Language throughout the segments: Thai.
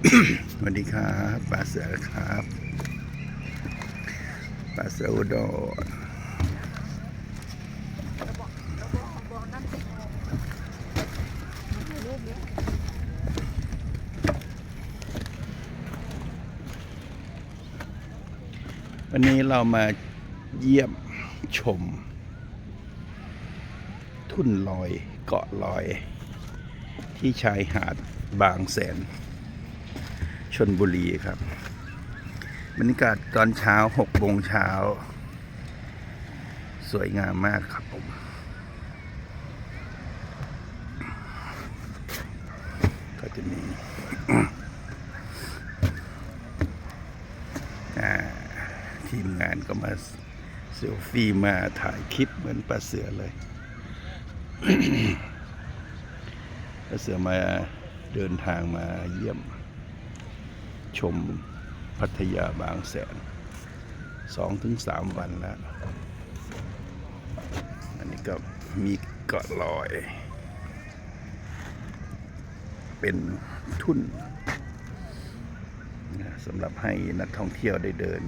สวัสดีครับป้าเสือครับป้าเสืออุดรวันนี้เรามาเยี่ยมชม ทุ่นลอยเกาะลอย ที่ชายหาดบางแสน ชนบุรีครับบรรยากาศตอนเช้าหกโมงเช้า สวยงามมากครับผมก็จะมีทีมงานก็มาเซลฟี่มาถ่ายคลิปเหมือนปลาเสือเลยปลาเสือมาเดินทางมาเยี่ยม ชมพัทยาบางแสนสองถึงสามวันแล้ว อันนี้ก็มีเกาะลอย เป็นทุ่นสำหรับให้นักท่องเที่ยวได้เดิน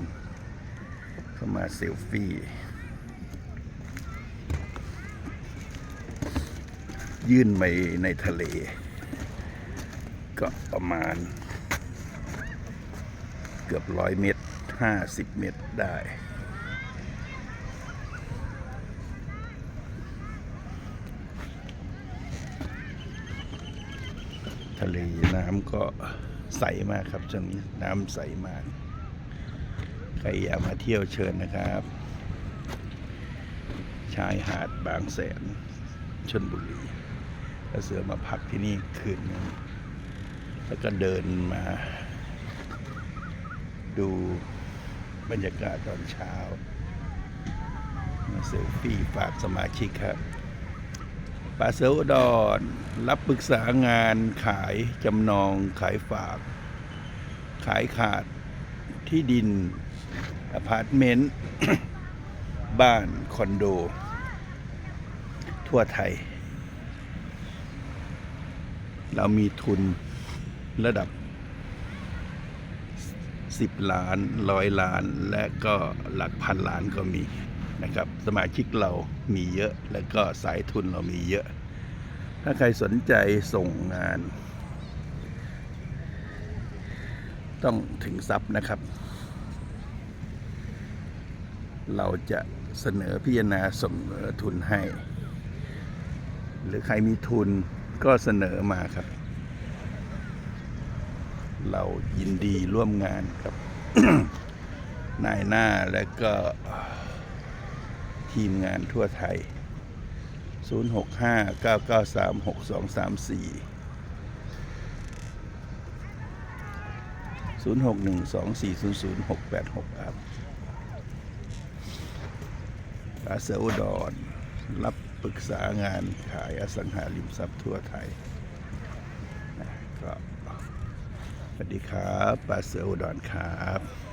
เข้ามาเซลฟี่ ยื่นไปในทะเล ก็ประมาณ กือบร้อยเมตรห้าสิบเมตรได้ ทะเลน้ำก็ใสมากครับช่วงนี้น้ำใสมาก ใครอยากมาเที่ยวเชิญนะครับ ชายหาดบางแสนชนบุรีแล้วเสือมาพักที่นี่คืนนึงแล้วก็เดินมา ดูบรรยากาศตอนเช้ามาเซลฟี่ฝากสมาชิกครับป่าเซลดอนรับปรึกษางานขายจำนองขายฝาก ขายขาดที่ดินอพาร์ตเมนต์ บ้านคอนโด ทั่วไทย เรามีทุนระดับ 10 ล้านร้อยล้าน และก็หลักพันล้านก็มีนะครับ สมาชิกเรามีเยอะ และก็สายทุนเรามีเยอะ ถ้าใครสนใจส่งงาน ต้องถึงทรัพย์นะครับ เราจะเสนอพิจารณาส่งทุนให้ หรือใครมีทุนก็เสนอมาครับ เรายินดีร่วมงานกับ นายหน้าและก็ทีมงานทั่วไทย 065 993 6234 0612400686ครับอาเซอุดรรับปรึกษางานขายอสังหาริมทรัพย์ทั่วไทยนะก็ สวัสดีครับปลาเสืออุดรครับ